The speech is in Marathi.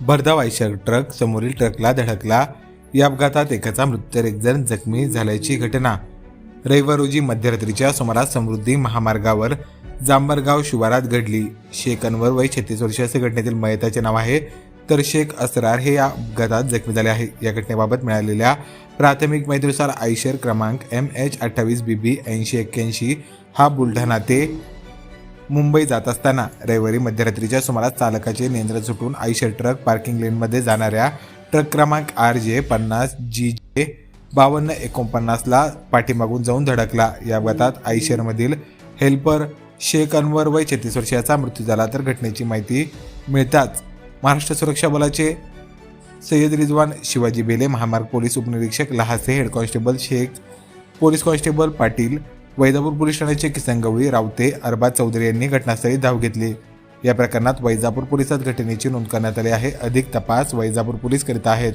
भरधाव ट्रक समोरील ट्रकला धडकला. या अपघातात एकाचा मृत्यू एक जण जखमी झाल्याची घटना. रविवार रोजी मध्यरात्रीच्या सुमारास समृद्धी महामार्गावर जांभरगाव शिवारात घडली. शेख अनवर वय छत्तीस वर्ष असे घटनेतील मयताचे नाव आहे. तर शेख असरार हे या अपघातात जखमी झाले आहे. या घटनेबाबत मिळालेल्या प्राथमिक माहितीनुसार आयशर क्रमांक एम एच अठ्ठावीस बी बी ऐंशी एक्क्याऐंशी हा बुलढाणा ते मुंबई जात असताना रविवारी मध्यरात्रीच्या सुमारास चालकाचे नियंत्रण सुटून आयशर ट्रक पार्किंग लेनमध्ये जाणाऱ्या ट्रक क्रमांक आर जे पन्नास जी जे बावन्न एकोणपन्नासला पाठीमागून जाऊन धडकला. या अपघातात आयशरमधील हेल्पर शेख अनवर वय छत्तीस वर्षाचा मृत्यू झाला. तर घटनेची माहिती मिळताच महाराष्ट्र सुरक्षा बलाचे सय्यद रिजवान शिवाजी बेले महामार्ग पोलीस उपनिरीक्षक Lahase head constable Shaikh police constable Patil Vaijapur police ठाण्याचे किसन गवळी रावते अरबाज चौधरी यांनी घटनास्थळी धाव घेतली. या प्रकरणात वैजापूर पोलिसात घटनेची नोंद करण्यात आली आहे. अधिक तपास वैजापूर पोलीस करीत आहेत.